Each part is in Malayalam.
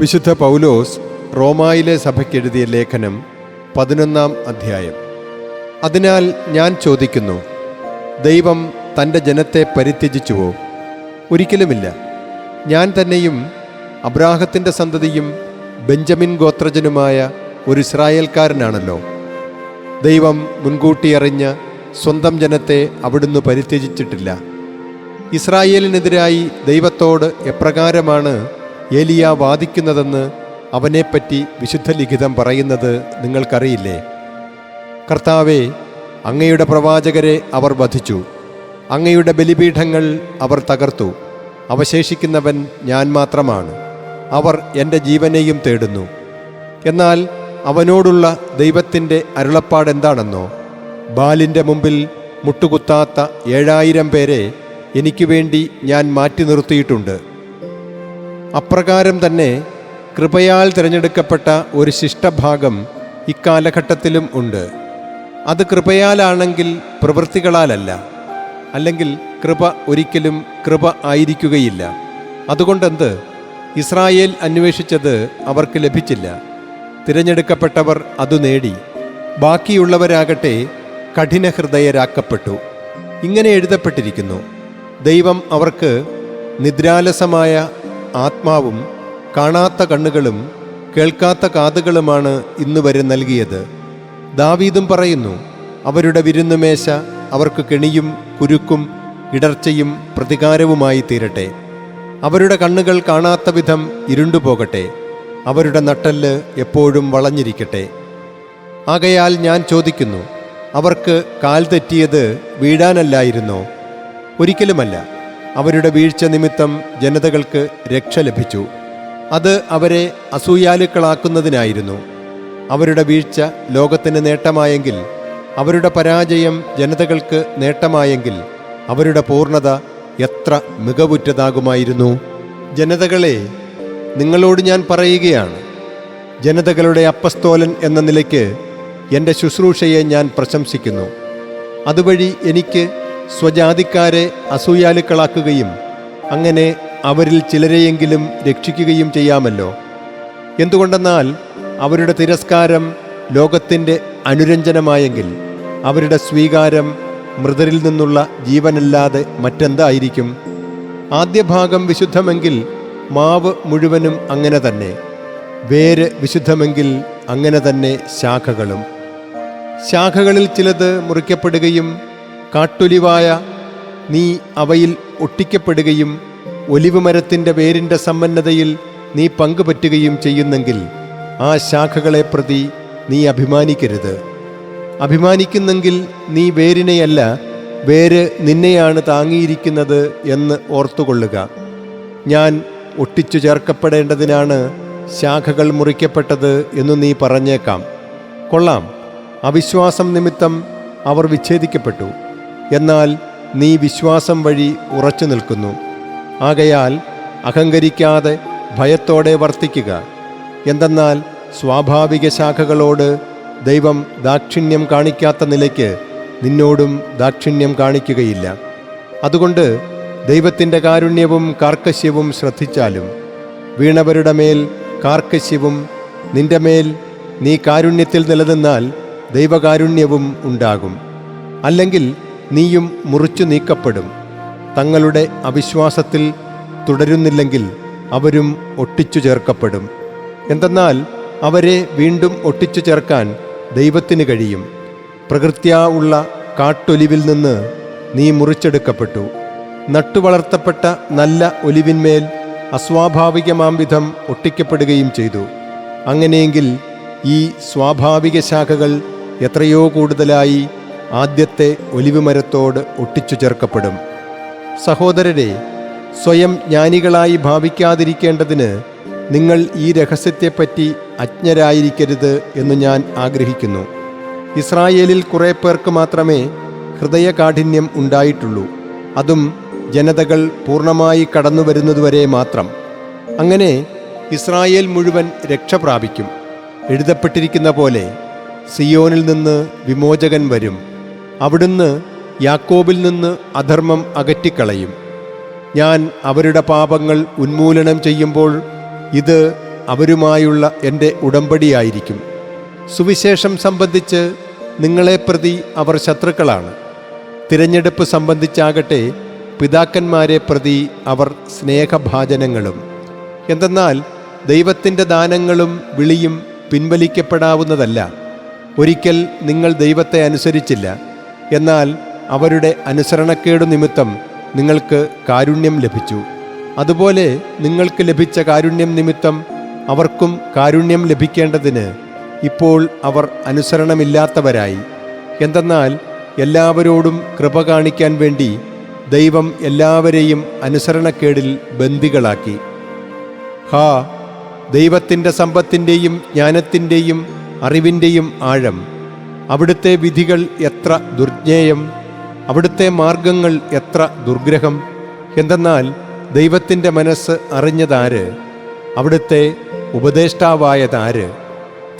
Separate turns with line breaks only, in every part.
വിശുദ്ധ പൗലോസ് റോമായിലെ സഭയ്ക്കെഴുതിയ ലേഖനം പതിനൊന്നാം അധ്യായം. അതിനാൽ ഞാൻ ചോദിക്കുന്നു ദൈവം തന്റെ ജനത്തെ പരിത്യജിച്ചുവോ? ഒരിക്കലുമില്ല. ഞാൻ തന്നെയും അബ്രാഹത്തിന്റെ സന്തതിയും ബെഞ്ചമിൻ ഗോത്രജനുമായ ഒരു ഇസ്രായേൽക്കാരനാണല്ലോ. ദൈവം മുൻകൂട്ടി അറിഞ്ഞ സ്വന്തം ജനത്തെ അവിടുന്ന് പരിത്യജിച്ചിട്ടില്ല. ഇസ്രായേലിനെതിരായി ദൈവത്തോട് എപ്രകാരമാണ് ഏലിയ വാദിക്കുന്നതെന്ന് അവനെപ്പറ്റി വിശുദ്ധ ലിഖിതം പറയുന്നത് നിങ്ങൾക്കറിയില്ലേ? കർത്താവെ അങ്ങയുടെ പ്രവാചകരെ അവർ വധിച്ചു. അങ്ങയുടെ ബലിപീഠങ്ങൾ അവർ തകർത്തു. അവശേഷിക്കുന്നവൻ ഞാൻ മാത്രമാണ്. അവർ എന്റെ ജീവനെയും തേടുന്നു. എന്നാൽ അവനോടുള്ള ദൈവത്തിന്റെ അരുളപ്പാടെന്താണെന്നോ ബാലിന്റെ മുമ്പിൽ മുട്ടുകുത്താത്ത ഏഴായിരം പേരെ എനിക്ക് വേണ്ടി ഞാൻ മാറ്റി നിർത്തിയിട്ടുണ്ട്. അപ്രകാരം തന്നെ കൃപയാൽ തിരഞ്ഞെടുക്കപ്പെട്ട ഒരു ശിഷ്ടഭാഗം ഇക്കാലഘട്ടത്തിലും ഉണ്ട്. അത് കൃപയാലാണെങ്കിൽ പ്രവൃത്തികളാലല്ല. അല്ലെങ്കിൽ കൃപ ഒരിക്കലും കൃപ ആയിരിക്കുകയില്ല. അതുകൊണ്ടെന്ത്? ഇസ്രായേൽ അന്വേഷിച്ചത് അവർക്ക് ലഭിച്ചില്ല. തിരഞ്ഞെടുക്കപ്പെട്ടവർ അത് നേടി. ബാക്കിയുള്ളവരാകട്ടെ കഠിനഹൃദയരാക്കപ്പെട്ടു. ഇങ്ങനെ എഴുതപ്പെട്ടിരിക്കുന്നു. ദൈവം അവർക്ക് നിദ്രാലസമായ ആത്മാവും കാണാത്ത കണ്ണുകളും കേൾക്കാത്ത കാതുകളുമാണ് ഇന്നു വരെ നൽകിയത്. ദാവീദും പറയുന്നു അവരുടെ വിരുന്നുമേശ അവർക്ക് കെണിയും കുരുക്കും ഇടർച്ചയും പ്രതികാരവുമായി തീരട്ടെ. അവരുടെ കണ്ണുകൾ കാണാത്ത വിധം ഇരുണ്ടുപോകട്ടെ. അവരുടെ നട്ടൽ എപ്പോഴും വളഞ്ഞിരിക്കട്ടെ. ആകയാൽ ഞാൻ ചോദിക്കുന്നു അവർക്ക് കാൽ തെറ്റിയത് വീഴാനല്ലായിരുന്നോ? ഒരിക്കലുമല്ല. അവരുടെ വീഴ്ച നിമിത്തം ജനതകൾക്ക് രക്ഷ ലഭിച്ചു. അത് അവരെ അസൂയാലുക്കളാക്കുന്നതിനായിരുന്നു. അവരുടെ വീഴ്ച ലോകത്തിന് നേട്ടമായെങ്കിൽ അവരുടെ പരാജയം ജനതകൾക്ക് നേട്ടമായെങ്കിൽ അവരുടെ പൂർണത എത്ര മികവുറ്റതാകുമായിരുന്നു. ജനതകളെ നിങ്ങളോട് ഞാൻ പറയുകയാണ്. ജനതകളുടെ അപ്പസ്തോലൻ എന്ന നിലയ്ക്ക് എന്റെ ശുശ്രൂഷയെ ഞാൻ പ്രശംസിക്കുന്നു. അതുവഴി എനിക്ക് സ്വജാതിക്കാരെ അസൂയാലുക്കളാക്കുകയും അങ്ങനെ അവരിൽ ചിലരെയെങ്കിലും രക്ഷിക്കുകയും ചെയ്യാമല്ലോ. എന്തുകൊണ്ടെന്നാൽ അവരുടെ തിരസ്കാരം ലോകത്തിന്റെ അനുരഞ്ജനമായെങ്കിൽ അവരുടെ സ്വീകാരം മൃതരിൽ നിന്നുള്ള ജീവനല്ലാതെ മറ്റെന്തായിരിക്കും? ആദ്യ ഭാഗം വിശുദ്ധമെങ്കിൽ മാവ് മുഴുവനും അങ്ങനെ തന്നെ വേര് വിശുദ്ധമെങ്കിൽ അങ്ങനെ തന്നെ ശാഖകളും. ശാഖകളിൽ ചിലത് മുറിക്കപ്പെടുകയും കാട്ടൊലിവായ നീ അവയിൽ ഒട്ടിക്കപ്പെടുകയും ഒലിവ് മരത്തിന്റെ വേരിന്റെ സമ്പന്നതയിൽ നീ പങ്കുപറ്റുകയും ചെയ്യുന്നെങ്കിൽ ആ ശാഖകളെ പ്രതി നീ അഭിമാനിക്കരുത്. അഭിമാനിക്കുന്നെങ്കിൽ നീ വേരിനെയല്ല വേര് നിന്നെയാണ് താങ്ങിയിരിക്കുന്നത് എന്ന് ഓർത്തുകൊള്ളുക. ഞാൻ ഒട്ടിച്ചു ചേർക്കപ്പെടേണ്ടതിനാണ് ശാഖകൾ മുറിക്കപ്പെട്ടത് എന്ന് നീ പറഞ്ഞേക്കാം. കൊള്ളാം. അവിശ്വാസം നിമിത്തം അവർ വിച്ഛേദിക്കപ്പെട്ടു. എന്നാൽ നീ വിശ്വാസം വഴി ഉറച്ചു നിൽക്കുന്നു. ആകയാൽ അഹങ്കരിക്കാതെ ഭയത്തോടെ വർത്തിക്കുക. എന്തെന്നാൽ സ്വാഭാവിക ശാഖകളോട് ദൈവം ദാക്ഷിണ്യം കാണിക്കാത്ത നിലയ്ക്ക് നിന്നോടും ദാക്ഷിണ്യം കാണിക്കുകയില്ല. അതുകൊണ്ട് ദൈവത്തിന്റെ കാരുണ്യവും കാർക്കശ്യവും ശ്രദ്ധിച്ചാലും വീണവരുടെ മേൽ കാർക്കശ്യവും നിന്റെ മേൽ നീ കാരുണ്യത്തിൽ നിലനിന്നാൽ ദൈവകാരുണ്യവും ഉണ്ടാകും. അല്ലെങ്കിൽ നീയും മുറിച്ചു നീക്കപ്പെടും. തങ്ങളുടെ അവിശ്വാസത്തിൽ തുടരുന്നില്ലെങ്കിൽ അവരും ഒട്ടിച്ചു ചേർക്കപ്പെടും. എന്തെന്നാൽ അവരെ വീണ്ടും ഒട്ടിച്ചു ചേർക്കാൻ ദൈവത്തിന് കഴിയും. പ്രകൃത്യാ ഉള്ള കാട്ടൊലിവിൽ നിന്ന് നീ മുറിച്ചെടുക്കപ്പെട്ടു. നട്ടുവളർത്തപ്പെട്ട നല്ല ഒലിവിന്മേൽ അസ്വാഭാവികമാം വിധം ഒട്ടിക്കപ്പെടുകയും ചെയ്തു. അങ്ങനെയെങ്കിൽ ഈ സ്വാഭാവിക ശാഖകൾ എത്രയോ കൂടുതലായി ആദ്യത്തെ ഒലിവ് മരത്തോട് ഒട്ടിച്ചു ചേർക്കപ്പെടും. സഹോദരരെ സ്വയം ജ്ഞാനികളായി ഭാവിക്കാതിരിക്കേണ്ടതിന് നിങ്ങൾ ഈ രഹസ്യത്തെപ്പറ്റി അജ്ഞരായിരിക്കരുത് എന്ന് ഞാൻ ആഗ്രഹിക്കുന്നു. ഇസ്രായേലിൽ കുറേ പേർക്ക് മാത്രമേ ഹൃദയകാഠിന്യം ഉണ്ടായിട്ടുള്ളൂ. അതും ജനതകൾ പൂർണമായി കടന്നുവരുന്നതുവരെ മാത്രം. അങ്ങനെ ഇസ്രായേൽ മുഴുവൻ രക്ഷ പ്രാപിക്കും. എഴുതപ്പെട്ടിരിക്കുന്ന പോലെ സിയോനിൽ നിന്ന് വിമോചകൻ വരും. അവിടുന്ന് യാക്കോബിൽ നിന്ന് അധർമ്മം അകറ്റിക്കളയും. ഞാൻ അവരുടെ പാപങ്ങൾ ഉന്മൂലനം ചെയ്യുമ്പോൾ ഇത് അവരുമായുള്ള എന്റെ ഉടമ്പടിയായിരിക്കും. സുവിശേഷം സംബന്ധിച്ച് നിങ്ങളെ പ്രതി അവർ ശത്രുക്കളാണ്. തിരഞ്ഞെടുപ്പ് സംബന്ധിച്ചാകട്ടെ പിതാക്കന്മാരെ പ്രതി അവർ സ്നേഹഭാജനങ്ങളും. എന്തെന്നാൽ ദൈവത്തിന്റെ ദാനങ്ങളും വിളിയും പിൻവലിക്കപ്പെടാവുന്നതല്ല. ഒരിക്കൽ നിങ്ങൾ ദൈവത്തെ അനുസരിച്ചില്ല. എന്നാൽ അവരുടെ അനുസരണക്കേടു നിമിത്തം നിങ്ങൾക്ക് കാരുണ്യം ലഭിച്ചു. അതുപോലെ നിങ്ങൾക്ക് ലഭിച്ച കാരുണ്യം നിമിത്തം അവർക്കും കാരുണ്യം ലഭിക്കേണ്ടതിന് ഇപ്പോൾ അവർ അനുസരണമില്ലാത്തവരായി. എന്തെന്നാൽ എല്ലാവരോടും കൃപ കാണിക്കാൻ വേണ്ടി ദൈവം എല്ലാവരെയും അനുസരണക്കേടിൽ ബന്ദികളാക്കി. ഹാ ദൈവത്തിന്റെ സമ്പത്തിന്റെയും ജ്ഞാനത്തിന്റെയും അറിവിന്റെയും ആഴം. അവിടുത്തെ വിധികൾ എത്ര ദുർജ്ഞേയം അവിടുത്തെ മാർഗങ്ങൾ എത്ര ദുർഗ്രഹം. എന്തെന്നാൽ ദൈവത്തിന്റെ മനസ്സ് അറിഞ്ഞതാര്? അവിടുത്തെ ഉപദേഷ്ടാവായതാര്?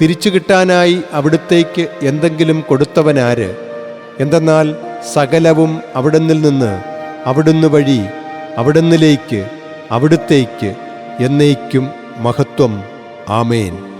തിരിച്ചു കിട്ടാനായി അവിടുത്തേക്ക് എന്തെങ്കിലും കൊടുത്തവനാര്? എന്തെന്നാൽ സകലവും അവിടുന്നിൽ നിന്ന് അവിടുന്ന് വഴി അവിടുന്നിലേക്ക് അവിടുത്തേക്ക് എന്നേക്കും മഹത്വം. ആമേൻ.